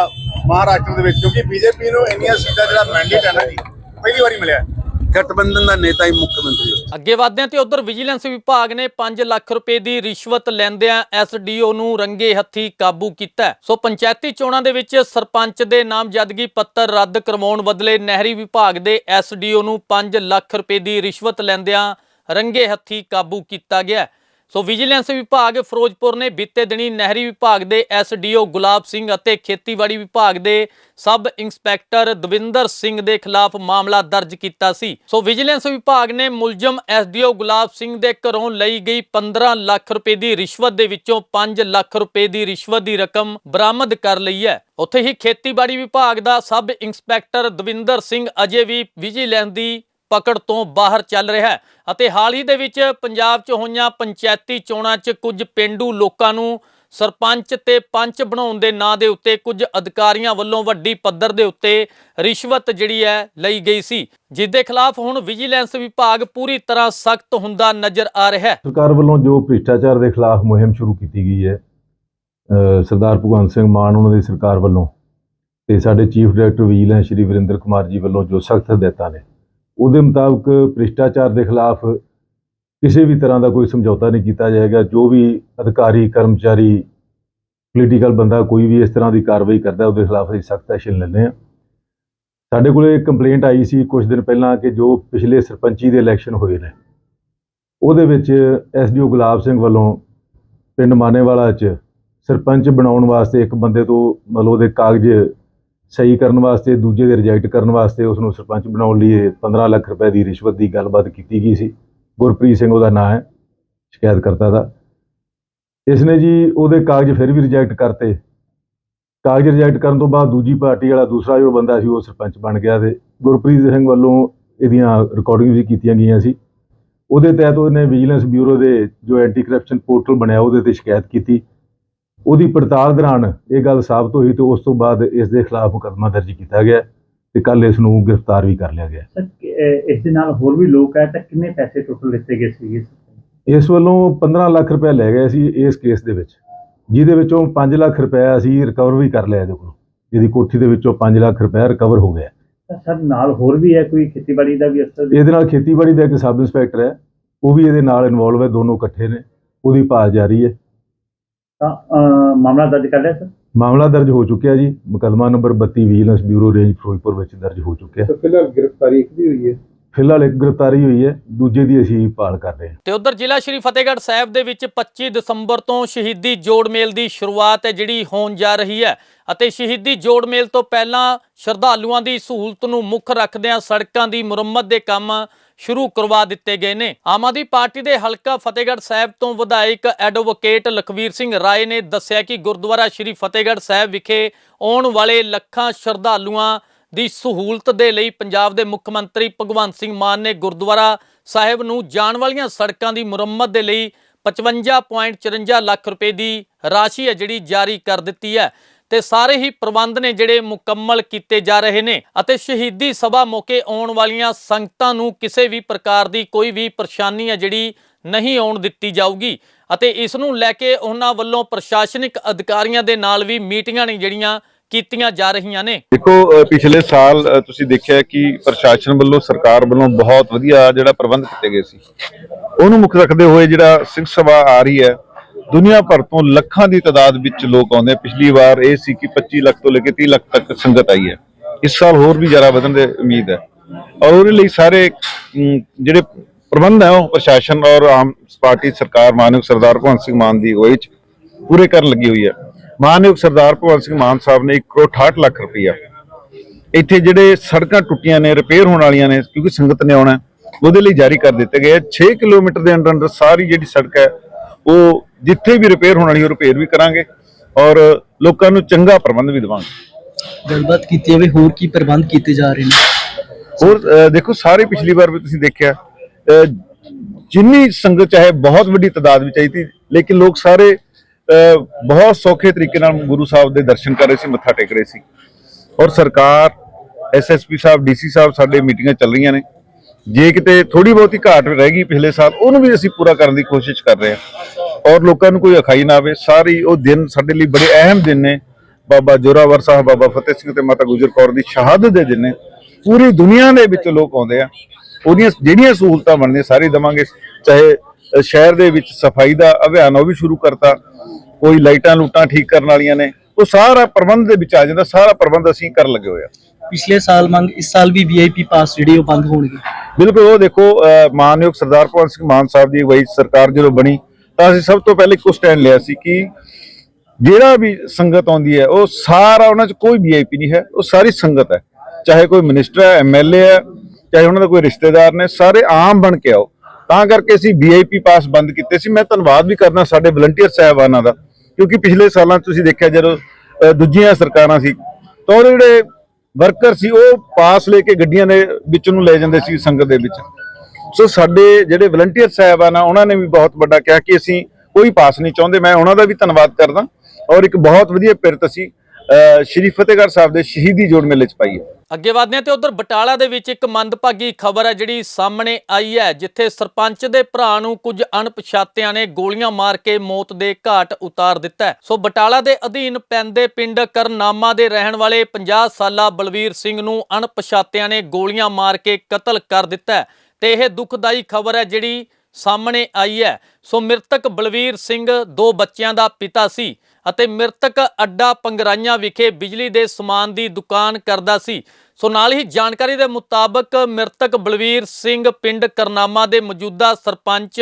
ਮਹਾਰਾਸ਼ਟਰ ਦੇ ਵਿੱਚ? ਕਿਉਂਕਿ ਬੀਜੇਪੀ ਨੂੰ ਇੰਨੀਆਂ ਸੀਟਾਂ ਜਿਹੜਾ ਮੈਂਡੇਟ ਹੈ ਨਾ ਜੀ, ਪਹਿਲੀ ਵਾਰੀ ਮਿਲਿਆ ਗਠਬੰਧਨ ਦਾ ਨੇਤਾ ਹੀ ਮੁੱਖ ਮੰਤਰੀ ਹੋਵੇ ਅੱਗੇ ਵਧਦੇ ਹਾਂ ਤੇ ਉਧਰ ਵਿਜੀਲੈਂਸ ਵਿਭਾਗ ਨੇ 5 ਲੱਖ ਰੁਪਏ ਦੀ ਰਿਸ਼ਵਤ ਲੈਂਦਿਆਂ ਐਸਡੀਓ ਨੂੰ ਰੰਗੇ ਹੱਥੀ ਕਾਬੂ ਕੀਤਾ ਸੋ ਪੰਚਾਇਤੀ ਚੋਣਾਂ ਦੇ ਵਿੱਚ ਸਰਪੰਚ ਦੇ ਨਾਮਜ਼ਦਗੀ ਪੱਤਰ ਰੱਦ ਕਰਵਾਉਣ ਬਦਲੇ ਨਹਿਰੀ ਵਿਭਾਗ ਦੇ ਐਸਡੀਓ ਨੂੰ 5 ਲੱਖ ਰੁਪਏ ਦੀ ਰਿਸ਼ਵਤ ਲੈਂਦਿਆਂ ਰੰਗੇ ਹੱਥੀ ਕਾਬੂ ਕੀਤਾ ਗਿਆ ਸੋ ਵਿਜੀਲੈਂਸ ਵਿਭਾਗ ਫਿਰੋਜ਼ਪੁਰ ਨੇ ਬੀਤੇ ਦਿਨੀ ਨਹਿਰੀ ਵਿਭਾਗ ਦੇ ਐਸਡੀਓ ਗੁਲਾਬ ਸਿੰਘ ਅਤੇ ਖੇਤੀਬਾੜੀ ਵਿਭਾਗ ਦੇ ਸਬ ਇੰਸਪੈਕਟਰ ਦਵਿੰਦਰ ਸਿੰਘ ਦੇ ਖਿਲਾਫ ਮਾਮਲਾ ਦਰਜ ਕੀਤਾ ਸੀ। ਸੋ ਵਿਜੀਲੈਂਸ ਵਿਭਾਗ ਨੇ ਮੁਲਜ਼ਮ ਐਸਡੀਓ ਗੁਲਾਬ ਸਿੰਘ ਦੇ ਘਰੋਂ ਲਈ ਗਈ 15 ਲੱਖ ਰੁਪਏ ਦੀ ਰਿਸ਼ਵਤ ਦੇ ਵਿੱਚੋਂ 5 ਲੱਖ ਰੁਪਏ ਦੀ ਰਿਸ਼ਵਤ ਦੀ ਰਕਮ ਬਰਾਮਦ ਕਰ ਲਈ ਹੈ। ਉੱਥੇ ਹੀ ਖੇਤੀਬਾੜੀ ਵਿਭਾਗ ਦਾ ਸਬ ਇੰਸਪੈਕਟਰ ਦਵਿੰਦਰ ਸਿੰਘ ਅਜੇ ਵੀ ਵਿਜੀਲੈਂਸ ਦੀ ਪਕੜ ਤੋਂ ਬਾਹਰ ਚੱਲ ਰਿਹਾ ਹੈ। ਅਤੇ ਹਾਲ ਹੀ ਦੇ ਵਿੱਚ ਪੰਜਾਬ 'ਚ ਹੋਈਆਂ ਪੰਚਾਇਤੀ ਚੋਣਾਂ 'ਚ ਕੁਝ ਪਿੰਡੂ ਲੋਕਾਂ ਨੂੰ ਸਰਪੰਚ ਤੇ ਪੰਚ ਬਣਾਉਣ ਦੇ ਨਾਂ ਦੇ ਉੱਤੇ ਕੁਝ ਅਧਿਕਾਰੀਆਂ ਵੱਲੋਂ ਵੱਡੀ ਪੱਧਰ ਦੇ ਉੱਤੇ ਰਿਸ਼ਵਤ ਜਿਹੜੀ ਹੈ ਲਈ ਗਈ ਸੀ। ਜਿਸ ਦੇ ਖਿਲਾਫ ਹੁਣ ਵਿਜੀਲੈਂਸ ਵਿਭਾਗ ਪੂਰੀ ਤਰ੍ਹਾਂ ਸਖਤ ਹੁੰਦਾ ਨਜ਼ਰ ਆ ਰਿਹਾ ਹੈ। ਸਰਕਾਰ ਵੱਲੋਂ ਜੋ ਭ੍ਰਿਸ਼ਟਾਚਾਰ ਦੇ ਖਿਲਾਫ ਮੁਹਿੰਮ ਸ਼ੁਰੂ ਕੀਤੀ ਗਈ ਹੈ ਅ, ਸਰਦਾਰ ਭਗਵੰਤ ਸਿੰਘ ਮਾਨ ਉਹਨਾਂ ਦੀ ਸਰਕਾਰ ਵੱਲੋਂ ਤੇ ਸਾਡੇ chief director vigilance Shri Varinder Kumar ji ਵੱਲੋਂ ਜੋ ਸਖਤ ਹਦਾਇਤਾਂ ਨੇ ਉਹਦੇ ਮੁਤਾਬਕ ਭ੍ਰਿਸ਼ਟਾਚਾਰ ਦੇ ਖਿਲਾਫ ਕਿਸੇ ਵੀ ਤਰ੍ਹਾਂ ਦਾ ਕੋਈ ਸਮਝੌਤਾ ਨਹੀਂ ਕੀਤਾ ਜਾਏਗਾ। ਜੋ ਵੀ ਅਧਿਕਾਰੀ, ਕਰਮਚਾਰੀ ਪੋਲੀਟੀਕਲ ਬੰਦਾ ਕੋਈ ਵੀ ਇਸ ਤਰ੍ਹਾਂ ਦੀ ਕਾਰਵਾਈ ਕਰਦਾ, ਉਹਦੇ ਖਿਲਾਫ ਅਸੀਂ ਸਖਤ ਐਕਸ਼ਨ ਲੈਂਦੇ ਹਾਂ। ਸਾਡੇ ਕੋਲੇ ਇੱਕ ਕੰਪਲੇਂਟ ਆਈ ਸੀ ਕੁਝ ਦਿਨ ਪਹਿਲਾਂ ਕਿ ਜੋ ਪਿਛਲੇ ਸਰਪੰਚੀ ਦੇ ਇਲੈਕਸ਼ਨ ਹੋਏ ਨੇ, ਉਹਦੇ ਵਿੱਚ ਐਸਡੀਓ ਗੁਲਾਬ ਸਿੰਘ ਵੱਲੋਂ ਪਿੰਡ ਮਾਨੇਵਾਲਾ 'ਚ ਸਰਪੰਚ ਬਣਾਉਣ ਵਾਸਤੇ ਇੱਕ ਬੰਦੇ ਤੋਂ ਮਤਲਬ ਉਹਦੇ ਕਾਗਜ਼ ਸਹੀ ਕਰਨ ਵਾਸਤੇ, ਦੂਜੇ ਦੇ ਰਿਜੈਕਟ ਕਰਨ ਵਾਸਤੇ ਉਸ ਨੂੰ ਸਰਪੰਚ ਬਣਾਉਣ ਲਈ ਇਹ 15 ਲੱਖ ਰੁਪਏ ਦੀ ਰਿਸ਼ਵਤ ਦੀ ਗੱਲਬਾਤ ਕੀਤੀ ਗਈ ਸੀ। ਗੁਰਪ੍ਰੀਤ ਸਿੰਘ ਉਹਦਾ ਨਾਂ ਹੈ, ਸ਼ਿਕਾਇਤਕਰਤਾ ਦਾ। ਇਸ ਨੇ ਜੀ ਉਹਦੇ ਕਾਗਜ਼ ਫਿਰ ਵੀ ਰਿਜੈਕਟ ਕਰਤੇ। ਕਾਗਜ਼ ਰਿਜੈਕਟ ਕਰਨ ਤੋਂ ਬਾਅਦ ਦੂਜੀ ਪਾਰਟੀ ਵਾਲਾ ਦੂਸਰਾ ਜੋ ਬੰਦਾ ਸੀ ਉਹ ਸਰਪੰਚ ਬਣ ਗਿਆ ਤੇ ਗੁਰਪ੍ਰੀਤ ਸਿੰਘ ਵੱਲੋਂ ਇਹਦੀਆਂ ਰਿਕਾਰਡਿੰਗ ਵੀ ਕੀਤੀਆਂ ਗਈਆਂ ਸੀ। ਉਹਦੇ ਤਹਿਤ ਉਹਨੇ ਵਿਜੀਲੈਂਸ ਬਿਊਰੋ ਦੇ ਜੋ ਐਂਟੀ ਕਰਪਸ਼ਨ ਪੋਰਟਲ ਬਣਿਆ ਉਹਦੇ ਤੇ ਸ਼ਿਕਾਇਤ ਕੀਤੀ। ਉਹਦੀ ਪੜਤਾਲ ਦੌਰਾਨ ਇਹ ਗੱਲ ਸਾਬਤ ਹੋਈ ਤੇ ਉਸ ਤੋਂ ਬਾਅਦ ਇਸ ਦੇ ਖਿਲਾਫ ਮੁਕੱਦਮਾ ਦਰਜ ਕੀਤਾ ਗਿਆ ਤੇ ਕੱਲ ਇਸ ਨੂੰ ਗ੍ਰਿਫਤਾਰ ਵੀ ਕਰ ਲਿਆ ਗਿਆ। ਇਸ ਦੇ ਨਾਲ ਹੋਰ ਵੀ ਲੋਕ ਹੈ ਤਾਂ ਕਿੰਨੇ ਪੈਸੇ ਟੋਟਲ ਲਿੱਤੇ ਗਏ ਸੀਗੇ? ਇਸ ਵੱਲੋਂ 15 ਲੱਖ ਰੁਪਏ ਲੈ ਗਏ ਸੀ ਇਸ ਕੇਸ ਦੇ ਵਿੱਚ ਜਿਹਦੇ ਵਿੱਚੋਂ 5 ਲੱਖ ਰੁਪਏ ਅਸੀਂ ਰਿਕਵਰ ਵੀ ਕਰ ਲਿਆ ਇਹਦੇ ਕੋਲੋਂ। ਜਿਹਦੀ ਕੋਠੀ ਦੇ ਵਿੱਚੋਂ 5 ਲੱਖ ਰੁਪਏ ਰਿਕਵਰ ਹੋ ਗਿਆ। ਸਰ ਨਾਲ ਹੋਰ ਵੀ ਹੈ ਕੋਈ ਖੇਤੀਬਾੜੀ ਦਾ ਵੀ ਅਫਸਰ ਇਹਦੇ ਨਾਲ ਖੇਤੀਬਾੜੀ ਦਾ ਇੱਕ ਸਬ ਇੰਸਪੈਕਟਰ ਹੈ ਉਹ ਵੀ ਇਹਦੇ ਨਾਲ ਇਨਵੋਲਵ ਹੈ ਦੋਨੋਂ ਇਕੱਠੇ ਨੇ ਉਹਦੀ ਭਾਲ ਜਾਰੀ ਹੈ। ਤਾਂ ਅਹ, ਮਾਮਲਾ ਦਰਜ ਕਰ ਲਿਆ ਸਰ? ਮਾਮਲਾ ਦਰਜ ਹੋ ਚੁੱਕਿਆ ਜੀ। ਮੁਕੱਦਮਾ number 32 vigilance bureau range Firozpur ਵਿੱਚ ਦਰਜ ਹੋ ਚੁੱਕਿਆ। ਫਿਲਹਾਲ ਗ੍ਰਿਫਤਾਰੀ ਇੱਕ ਦੀ ਹੋਈ ਹੈ। ਫਿਲਹਾਲ ਇੱਕ ਗ੍ਰਿਫਤਾਰੀ ਹੋਈ ਹੈ ਦੂਜੇ ਦੀ ਅਸੀਂ ਭਾਲ ਕਰ ਰਹੇ ਹਾਂ। ਤੇ ਉਧਰ ਜ਼ਿਲ੍ਹਾ ਸ਼੍ਰੀ ਫਤਿਹਗੜ੍ਹ ਸਾਹਿਬ ਦੇ ਵਿੱਚ 25 ਦਸੰਬਰ ਤੋਂ ਸ਼ਹੀਦੀ ਜੋੜ ਮੇਲ ਦੀ ਸ਼ੁਰੂਆਤ ਹੈ ਜਿਹੜੀ ਹੋਣ ਜਾ ਰਹੀ ਹੈ। ਅਤੇ ਸ਼ਹੀਦੀ ਜੋੜ ਮੇਲ ਤੋਂ ਪਹਿਲਾਂ ਸ਼ਰਧਾਲੂਆਂ ਦੀ ਸਹੂਲਤ ਨੂੰ ਮੁੱਖ ਰੱਖਦਿਆਂ ਸੜਕਾਂ ਦੀ ਮੁਰੰਮਤ ਦੇ ਕੰਮ ਸ਼ੁਰੂ ਕਰਵਾ ਦਿੱਤੇ ਗਏ ਨੇ। ਆਮ ਆਦਮੀ ਪਾਰਟੀ ਦੇ ਹਲਕਾ ਫਤਿਹਗੜ੍ਹ ਸਾਹਿਬ ਤੋਂ ਵਿਧਾਇਕ ਐਡਵੋਕੇਟ ਲਖਵੀਰ ਸਿੰਘ ਰਾਏ ਨੇ ਦੱਸਿਆ ਕਿ ਗੁਰਦੁਆਰਾ ਸ਼੍ਰੀ ਫਤਿਹਗੜ੍ਹ ਸਾਹਿਬ ਵਿਖੇ ਆਉਣ ਵਾਲੇ ਲੱਖਾਂ ਸ਼ਰਧਾਲੂਆਂ ਦੀ ਸਹੂਲਤ ਦੇ ਲਈ ਪੰਜਾਬ ਦੇ ਮੁੱਖ ਮੰਤਰੀ ਭਗਵੰਤ ਸਿੰਘ ਮਾਨ ਨੇ ਗੁਰਦੁਆਰਾ ਸਾਹਿਬ ਨੂੰ ਜਾਣ ਵਾਲੀਆਂ ਸੜਕਾਂ ਦੀ ਮੁਰੰਮਤ ਦੇ ਲਈ 55.54 ਲੱਖ ਰੁਪਏ ਦੀ ਰਾਸ਼ੀ ਹੈ ਜਿਹੜੀ ਜਾਰੀ ਕਰ ਦਿੱਤੀ ਹੈ। ਤੇ ਸਾਰੇ ਹੀ ਪ੍ਰਬੰਧ ਨੇ ਜਿਹੜੇ ਮੁਕੰਮਲ ਕੀਤੇ ਜਾ ਰਹੇ ਨੇ ਅਤੇ ਸ਼ਹੀਦੀ ਸਭਾ ਮੌਕੇ ਆਉਣ ਵਾਲੀਆਂ ਸੰਗਤਾਂ ਨੂੰ ਕਿਸੇ ਵੀ ਪ੍ਰਕਾਰ ਦੀ ਕੋਈ ਵੀ ਪਰੇਸ਼ਾਨੀ ਹੈ ਜਿਹੜੀ ਨਹੀਂ ਆਉਣ ਦਿੱਤੀ ਜਾਊਗੀ। ਅਤੇ ਇਸ ਨੂੰ ਲੈ ਕੇ ਉਹਨਾਂ ਵੱਲੋਂ ਪ੍ਰਸ਼ਾਸਨਿਕ ਅਧਿਕਾਰੀਆਂ ਦੇ ਨਾਲ ਵੀ ਮੀਟਿੰਗਾਂ ਨੇ ਜਿਹੜੀਆਂ ਕੀਤੀਆਂ ਜਾ ਰਹੀਆਂ ਨੇ। ਦੇਖੋ ਪਿਛਲੇ ਸਾਲ ਤੁਸੀਂ ਦੇਖਿਆ ਕਿ ਪ੍ਰਸ਼ਾਸਨ ਵੱਲੋਂ, ਸਰਕਾਰ ਵੱਲੋਂ ਬਹੁਤ ਵਧੀਆ ਜਿਹੜਾ ਪ੍ਰਬੰਧ ਕੀਤੇ ਗਏ ਸੀ। ਉਹਨੂੰ ਮੁੱਖ ਰੱਖਦੇ ਹੋਏ ਜਿਹੜਾ ਸਿੰਘ ਸਭਾ ਆ ਰਹੀ ਹੈ ਦੁਨੀਆ ਭਰ ਤੋਂ ਲੱਖਾਂ ਦੀ ਤਾਦਾਦ ਵਿੱਚ ਲੋਕ ਆਉਂਦੇ ਆ। ਪਿਛਲੀ ਵਾਰ ਇਹ ਸੀ ਕਿ 25 ਲੱਖ ਤੋਂ ਲੈ ਕੇ 30 ਲੱਖ ਤੱਕ ਸੰਗਤ ਆਈ ਹੈ ਇਸ ਸਾਲ ਹੋਰ ਵੀ ਜ਼ਿਆਦਾ ਵਧਣ ਦੀ ਉਮੀਦ ਹੈ ਔਰ ਉਹਦੇ ਲਈ ਸਾਰੇ ਜਿਹੜੇ ਪ੍ਰਬੰਧ ਹੈ ਉਹ ਪ੍ਰਸ਼ਾਸਨ ਔਰ ਆਮ ਪਾਰਟੀ ਸਰਕਾਰ, ਮਾਨਯੋਗ ਸਰਦਾਰ ਭਗਵੰਤ ਸਿੰਘ ਮਾਨ ਦੀ ਅਗਵਾਈ 'ਚ ਪੂਰੇ ਕਰਨ ਲੱਗੀ ਹੋਈ ਹੈ ਮਾਨਯੋਗ ਸਰਦਾਰ ਭਗਵੰਤ ਸਿੰਘ ਮਾਨ ਸਾਹਿਬ ਨੇ 1 ਕਰੋੜ 68 ਲੱਖ ਰੁਪਈਆ ਇੱਥੇ ਜਿਹੜੇ ਸੜਕਾਂ ਟੁੱਟੀਆਂ ਨੇ ਰਿਪੇਅਰ ਹੋਣ ਵਾਲੀਆਂ ਨੇ, ਕਿਉਂਕਿ ਸੰਗਤ ਨੇ ਆਉਣਾ ਉਹਦੇ ਲਈ ਜਾਰੀ ਕਰ ਦਿੱਤੇ ਗਏ ਆ। 6 ਕਿਲੋਮੀਟਰ ਦੇ ਅੰਦਰ ਅੰਦਰ ਸਾਰੀ ਜਿਹੜੀ ਸੜਕ ਹੈ, ਉਹ ਜਿੱਥੇ ਵੀ ਰਿਪੇਅਰ ਹੋਣ ਵਾਲੀ ਉਹ ਰਿਪੇਅਰ ਵੀ ਕਰਾਂਗੇ ਔਰ ਲੋਕਾਂ ਨੂੰ ਚੰਗਾ ਪ੍ਰਬੰਧ ਵੀ ਦੇਵਾਂਗੇ। ਗੱਲਬਾਤ ਕੀਤੀ ਜਾਵੇ ਹੋਰ ਕੀ ਪ੍ਰਬੰਧ ਕੀਤੇ ਜਾ ਰਹੇ ਨੇ? ਹੋਰ ਦੇਖੋ ਸਾਰੇ ਪਿਛਲੀ ਵਾਰ ਵੀ ਤੁਸੀਂ ਦੇਖਿਆ ਜਿੰਨੀ ਸੰਗਤ ਚਾਹੇ ਬਹੁਤ ਵੱਡੀ ਤਾਦਾਦ ਵਿੱਚ ਆਈ ਸੀ ਲੇਕਿਨ ਲੋਕ ਸਾਰੇ ਬਹੁਤ ਸੌਖੇ ਤਰੀਕੇ ਨਾਲ ਗੁਰੂ ਸਾਹਿਬ ਦੇ ਦਰਸ਼ਨ ਕਰ ਰਹੇ ਸੀ ਮੱਥਾ ਟੇਕ ਰਹੇ ਸੀ। ਔਰ ਸਰਕਾਰ ਐਸਐਸਪੀ ਸਾਹਿਬ ਡੀਸੀ ਸਾਹਿਬ ਸਾਡੇ ਮੀਟਿੰਗਾਂ ਚੱਲ ਰਹੀਆਂ ਨੇ। ਜੇ ਕਿਤੇ ਥੋੜੀ ਬਹੁਤੀ ਘਾਟ ਰਹਿ ਗਈ ਪਿਛਲੇ ਸਾਲ ਉਹਨੂੰ ਵੀ ਅਸੀਂ ਪੂਰਾ ਕਰਨ ਦੀ ਕੋਸ਼ਿਸ਼ ਕਰ ਰਹੇ ਹਾਂ। ਔਰ ਲੋਕਾਂ ਨੂੰ ਕੋਈ ਅਖਾਈ ਨਾ ਆਵੇ ਸਾਰੀ ਉਹ ਦਿਨ ਸਾਡੇ ਲਈ ਬੜੇ ਅਹਿਮ ਦਿਨ ਨੇ। ਬਾਬਾ ਜੋਰਾਵਰ ਸਾਹਿਬ ਬਾਬਾ ਫਤਿਹ ਸਿੰਘ ਤੇ ਮਾਤਾ ਗੁਜਰ ਕੌਰ ਦੀ ਸ਼ਹਾਦਤ ਦੇ ਦਿਨ ਨੇ। ਪੂਰੀ ਦੁਨੀਆ ਦੇ ਵਿੱਚ ਲੋਕ ਆਉਂਦੇ ਆ। ਉਹਦੀਆਂ ਜਿਹੜੀਆਂ ਸਹੂਲਤਾਂ ਬਣਦੀਆਂ ਸਾਰੀ ਦਵਾਂਗੇ। ਚਾਹੇ ਸ਼ਹਿਰ ਦੇ ਵਿੱਚ ਸਫ਼ਾਈ ਦਾ ਅਭਿਆਨ ਉਹ ਵੀ ਸ਼ੁਰੂ ਕਰਤਾ। ਕੋਈ ਲਾਈਟਾਂ ਲੂਟਾਂ ਠੀਕ ਕਰਨ ਵਾਲੀਆਂ ਨੇ। ਉਹ ਸਾਰਾ ਪ੍ਰਬੰਧ ਦੇ ਵਿੱਚ ਆ ਜਾਂਦਾ ਸਾਰਾ ਪ੍ਰਬੰਧ ਅਸੀਂ ਕਰਨ ਲੱਗੇ ਹੋਏ ਆ। ਪਿਛਲੇ ਸਾਲ ਮੰਗ ਇਸ ਸਾਲ ਵੀ ਵੀਆਈਪੀ ਪਾਸ ਜਿਹੜੇ ਉਹ ਬੰਦ ਹੋਣਗੇ। ਬਿਲਕੁਲ ਉਹ ਦੇਖੋ ਮਾਨਯੋਗ ਸਰਦਾਰ ਭਗਵੰਤ ਸਿੰਘ ਮਾਨ ਸਾਹਿਬ ਦੀ 'ਚ ਸਰਕਾਰ ਜਦੋਂ ਬਣੀ ਤਾਂ ਅਸੀਂ ਸਭ ਤੋਂ ਪਹਿਲੇ ਇੱਕੋ ਸਟੈਂਡ ਲਿਆ ਸੀ ਕਿ ਜਿਹੜਾ ਵੀ ਸੰਗਤ ਆਉਂਦੀ ਹੈ, ਉਹ ਸਾਰਾ ਉਹਨਾਂ 'ਚ ਕੋਈ ਵੀਆਈਪੀ ਨਹੀਂ ਹੈ, ਉਹ ਸਾਰੀ ਸੰਗਤ ਹੈ। ਚਾਹੇ ਕੋਈ ਮਿਨਿਸਟਰ ਹੈ ਐਮਐਲਏ ਹੈ, ਚਾਹੇ ਉਹਨਾਂ ਦਾ ਕੋਈ ਰਿਸ਼ਤੇਦਾਰ ਨੇ, ਸਾਰੇ ਆਮ ਬਣ ਕੇ ਆਓ। ਤਾਂ ਕਰਕੇ ਅਸੀਂ ਵੀਆਈਪੀ ਪਾਸ ਬੰਦ ਕੀਤੇ ਸੀ। ਮੈਂ ਧੰਨਵਾਦ ਵੀ ਕਰਨਾ ਸਾਡੇ ਵਲੰਟੀਅਰ ਸਾਹਿਬਾਨਾਂ ਦਾ, ਕਿਉਂਕਿ ਪਿਛਲੇ ਸਾਲਾਂ ਤੁਸੀਂ ਦੇਖਿਆ ਜਦੋਂ ਦੂਜੀਆਂ ਸਰਕਾਰਾਂ ਸੀ, ਤਾਂ ਉਹਦੇ ਜਿਹੜੇ ਵਰਕਰ ਸੀ, ਉਹ ਪਾਸ ਲੈ ਕੇ ਗੱਡੀਆਂ ਦੇ ਵਿੱਚ ਨੂੰ ਲੈ ਜਾਂਦੇ ਸੀ ਸੰਗਤ ਦੇ ਵਿੱਚ। ਸੋ ਸਾਡੇ ਜਿਹੜੇ ਵਲੰਟੀਅਰ ਸਾਹਿਬਾਨ ਆ ਉਹਨਾਂ ਨੇ ਵੀ ਬਹੁਤ ਵੱਡਾ ਕਿਹਾ ਕਿ ਅਸੀਂ ਕੋਈ ਪਾਸ ਨਹੀਂ ਚਾਹੁੰਦੇ। ਮੈਂ ਉਹਨਾਂ ਦਾ ਵੀ ਧੰਨਵਾਦ ਕਰਦਾ ਔਰ ਇੱਕ ਬਹੁਤ ਵਧੀਆ ਪਿਰਤ ਅਸੀਂ ਸ਼੍ਰੀ ਫਤਿਹਗੜ੍ਹ ਸਾਹਿਬ ਦੇ ਸ਼ਹੀਦੀ ਜੋੜ ਮੇਲੇ 'ਚ ਪਾਈ ਹੈ। ਅੱਗੇ ਵਧਦੇ ਤੇ ਉਧਰ ਬਟਾਲਾ ਦੇ ਵਿੱਚ ਇੱਕ ਮੰਦਭਾਗੀ ਖਬਰ ਹੈ ਜਿਹੜੀ ਸਾਹਮਣੇ ਆਈ ਹੈ, ਜਿੱਥੇ ਸਰਪੰਚ ਦੇ ਭਰਾ ਨੂੰ ਕੁਝ ਅਣਪਛਾਤਿਆਂ ਨੇ ਗੋਲੀਆਂ ਮਾਰ ਕੇ ਮੌਤ ਦੇ ਘਾਟ ਉਤਾਰ ਦਿੱਤਾ ਸੋ ਬਟਾਲਾ ਦੇ ਅਧੀਨ ਪੈਂਦੇ ਪਿੰਡ ਕਰਨਾਮਾ ਦੇ ਰਹਿਣ ਵਾਲੇ 50 ਸਾਲਾ ਬਲਵੀਰ ਸਿੰਘ ਨੂੰ ਅਣਪਛਾਤਿਆਂ ਨੇ ਗੋਲੀਆਂ ਮਾਰ ਕੇ ਕਤਲ ਕਰ ਦਿੱਤਾ ਤੇ ਇਹ ਦੁਖਦਾਈ ਖਬਰ ਹੈ ਜਿਹੜੀ ਸਾਹਮਣੇ ਆਈ ਹੈ। ਸੋ ਮ੍ਰਿਤਕ ਬਲਵੀਰ ਸਿੰਘ ਦੋ ਬੱਚਿਆਂ ਦਾ ਪਿਤਾ ਸੀ ਅਤੇ ਮ੍ਰਿਤਕ ਅੱਡਾ ਪੰਗਰਾਈਆਂ ਵਿਖੇ ਬਿਜਲੀ ਦੇ ਸਮਾਨ ਦੀ ਦੁਕਾਨ ਕਰਦਾ ਸੀ। ਸੋ ਨਾਲ ਹੀ ਜਾਣਕਾਰੀ ਦੇ ਮੁਤਾਬਕ ਮ੍ਰਿਤਕ ਬਲਵੀਰ ਸਿੰਘ ਪਿੰਡ ਕਰਨਾਮਾ ਦੇ ਮੌਜੂਦਾ ਸਰਪੰਚ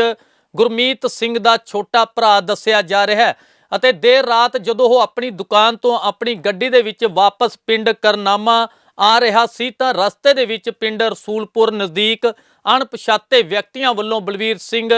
ਗੁਰਮੀਤ ਸਿੰਘ ਦਾ ਛੋਟਾ ਭਰਾ ਦੱਸਿਆ ਜਾ ਰਿਹਾ ਹੈ ਅਤੇ ਦੇਰ ਰਾਤ ਜਦੋਂ ਉਹ ਆਪਣੀ ਦੁਕਾਨ ਤੋਂ ਆਪਣੀ ਗੱਡੀ ਦੇ ਵਿੱਚ ਵਾਪਸ ਪਿੰਡ ਕਰਨਾਮਾ ਆ ਰਿਹਾ ਸੀ ਤਾਂ ਰਸਤੇ ਦੇ ਵਿੱਚ ਪਿੰਡ ਰਸੂਲਪੁਰ ਨਜ਼ਦੀਕ ਅਣਪਛਾਤੇ ਵਿਅਕਤੀਆਂ ਵੱਲੋਂ ਬਲਵੀਰ ਸਿੰਘ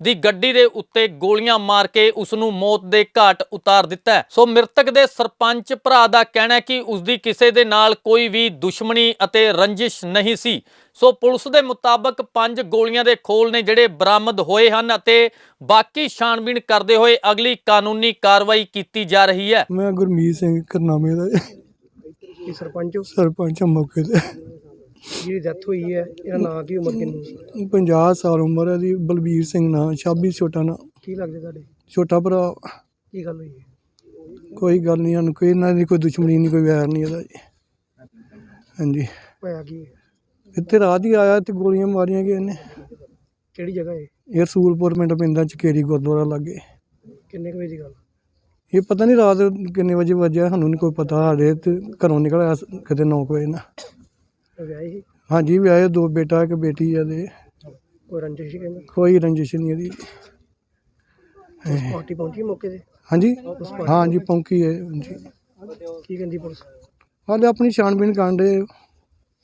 ਦੀ ਗੱਡੀ ਦੇ ਉੱਤੇ ਗੋਲੀਆਂ ਮਾਰ ਕੇ ਉਸ ਨੂੰ ਮੌਤ ਦੇ ਘਾਟ ਉਤਾਰ ਦਿੱਤਾ ਸੋ ਮ੍ਰਿਤਕ ਦੇ ਸਰਪੰਚ ਭਰਾ ਦਾ ਕਹਿਣਾ ਹੈ ਕਿ ਉਸ ਦੀ ਕਿਸੇ ਦੇ ਨਾਲ ਕੋਈ ਵੀ ਦੁਸ਼ਮਣੀ ਅਤੇ ਰੰਜਿਸ਼ ਨਹੀਂ ਸੀ। ਸੋ ਪੁਲਿਸ ਦੇ ਮੁਤਾਬਕ ਪੰਜ ਗੋਲੀਆਂ ਦੇ ਖੋਲ ਨੇ ਜਿਹੜੇ ਬਰਾਮਦ ਹੋਏ ਹਨ ਅਤੇ ਬਾਕੀ ਛਾਣਬੀਣ ਕਰਦੇ ਹੋਏ ਅਗਲੀ ਕਾਨੂੰਨੀ ਕਾਰਵਾਈ ਕੀਤੀ ਜਾ ਰਹੀ ਹੈ। ਮੈਂ ਗੁਰਮੀਤ ਸਿੰਘ ਕਰਨਾਮੇ ਦਾ ਸਰਪੰਚ ਸਰਪੰਚ ਹਾਂ ਮੌਕੇ ਤੇ। ਜਿਹੜੀ ਡੈਥ ਹੋਈ ਹੈ ਇਹਦਾ ਨਾਂ ਕੀ ਉਮਰ ਕਿੰਨੀ? 50 ਸਾਲ ਉਮਰ ਹੈ ਦੀ ਬਲਬੀਰ ਸਿੰਘ ਨਾਂ ਛਾਬੀ ਛੋਟਾ ਨਾਂ। ਕੀ ਲੱਗਦੇ ਤੁਹਾਡੇ? ਛੋਟਾ ਭਰਾ। ਕੀ ਗੱਲ ਹੋਈ ਹੈ? ਕੋਈ ਗੱਲ ਨਹੀਂ ਸਾਨੂੰ ਕੋਈ ਇਹਨਾਂ ਦੀ ਕੋਈ ਦੁਸ਼ਮਣੀ ਨਹੀਂ ਕੋਈ ਵੈਰ ਨਹੀਂ ਇਹਦਾ ਜੀ। ਹਾਂਜੀ। ਹੋਇਆ ਕੀ ਹੈ? ਇੱਥੇ ਰਾਤ ਹੀ ਆਇਆ ਤੇ ਗੋਲੀਆਂ ਮਾਰੀਆਂ ਗਏ ਇਹਨੇ। ਕਿਹੜੀ ਜਗ੍ਹਾ ਹੈ ਇਹ ਰਸੂਲਪੁਰ ਪਿੰਡ ਪੈਂਦਾ ਚਕੇਰੀ ਗੁਰਦੁਆਰਾ ਲਾਗੇ। ਕਿੰਨੇ ਕੁ ਵਜੇ ਦੀ ਗੱਲ? ਇਹ ਪਤਾ ਨਹੀਂ ਰਾਤ ਕਿੰਨੇ ਵਜੇ ਵੱਜਿਆ ਸਾਨੂੰ ਨਹੀਂ ਕੋਈ ਪਤਾ ਸਾਡੇ ਤੇ ਘਰੋਂ ਨਿਕਲ ਆਇਆ ਸ- ਕਿਤੇ 9 ਵਜੇ ਨਾ। ਵਿਆਹੀ ਸੀ? ਹਾਂਜੀ ਵਿਆਹੇ ਦੋ ਬੇਟਾ ਇੱਕ ਬੇਟੀ ਆ ਦੇ ਕੋਈ ਰੰਜਿਸ਼ ਸੀ ਕਹਿੰਦੇ? ਕੋਈ ਰੰਜਿਸ਼ ਨਹੀਂ ਇਹਦੀ। ਪਾਰਟੀ ਪਹੁੰਚੀ ਮੌਕੇ ਤੇ? ਹਾਂਜੀ। ਹਾਂਜੀ ਪੌਂਕੀ ਹੈ ਹਾਂਜੀ। ਕੀ ਕਹਿੰਦੀ ਪੁਲਿਸ? ਹਾਲੇ ਆਪਣੀ ਛਾਣਬੀਣ ਕਰਨ ਦੇ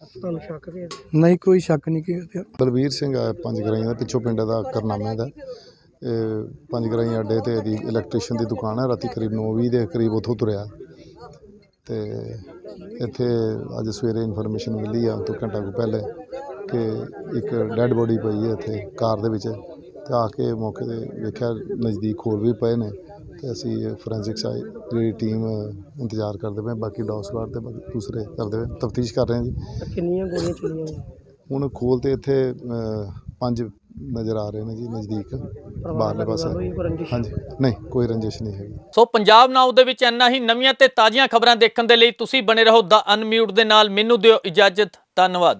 ਤੁਹਾਨੂੰ ਸ਼ੱਕ ਤੇ ਨਹੀਂ ਕੋਈ ਸ਼ੱਕ ਨਹੀਂ ਕਿ ਇਹਦੇ- ਬਲਵੀਰ ਸਿੰਘ ਆ ਪੰਜ ਗਰਾਈਆਂ ਦਾ ਪਿੱਛੋਂ ਪਿੰਡ ਦਾ ਕਰਨਾਮੇ ਦਾ ਪੰਜ ਗਰਾਈਆਂ ਅੱਡੇ ਤੇ ਇਹਦੀ ਇਲੈਕਟ੍ਰੀਸ਼ੀਅਨ ਦੀ ਦੁਕਾਨ ਹੈ ਰਾਤੀ ਕਰੀਬ 9:20 ਦੇ ਕਰੀਬ ਉੱਥੋਂ ਤੁਰਿਆ। ਤੇ ਇੱਥੇ ਅੱਜ ਸਵੇਰੇ ਇਨਫੋਰਮੇਸ਼ਨ ਮਿਲੀ ਆ ਤੋਂ ਘੰਟਾ ਕੁ ਪਹਿਲੇ ਕਿ ਇੱਕ ਡੈੱਡ ਬੋਡੀ ਪਈ ਹੈ ਇੱਥੇ ਕਾਰ ਦੇ ਵਿੱਚ। ਤੇ ਆ ਕੇ ਮੌਕੇ ਤੇ ਵੇਖਿਆ ਨਜ਼ਦੀਕ ਹੋਰ ਵੀ ਪਏ ਨੇ ਤੇ ਅਸੀਂ ਫੋਰੈਂਸਿਕ ਸਾਈ ਜਿਹੜੀ ਟੀਮ ਇੰਤਜ਼ਾਰ ਕਰਦੇ ਪਏ ਬਾਕੀ ਡੌਗ ਸਵਾਰ ਤੇ ਬਾਕੀ ਦੂਸਰੇ ਕਰਦੇ ਪਏ। ਤਫਤੀਸ਼ ਕਰ ਰਹੇ ਹਾਂ ਜੀ। ਕਿੰਨੀਆਂ ਗੋਲੀਆਂ ਚੱਲੀਆਂ ਹੁਣ ਖੋਲ ਤੇ ਇੱਥੇ ਪੰਜ ਨਜ਼ਰ ਆ ਰਹੇ ਨੇ ਜੀ ਨਜ਼ਦੀਕ ਬਾਹਰਲੇ ਪਾਸੇ। ਹਾਂਜੀ। ਨਹੀਂ ਕੋਈ ਰੰਜਿਸ਼ ਨਹੀਂ ਹੈਗੀ। ਸੋ ਪੰਜਾਬ ਨਾਉ ਦੇ ਵਿੱਚ ਇੰਨਾ ਹੀ ਨਵੀਆਂ ਤੇ ਤਾਜ਼ੀਆਂ ਖਬਰਾਂ ਦੇਖਣ ਦੇ ਲਈ ਤੁਸੀਂ ਬਣੇ ਰਹੋ ਦਾ ਅਨਮਿਊਟ ਦੇ ਨਾਲ। ਮੈਨੂੰ ਦਿਓ ਇਜਾਜ਼ਤ। ਧੰਨਵਾਦ।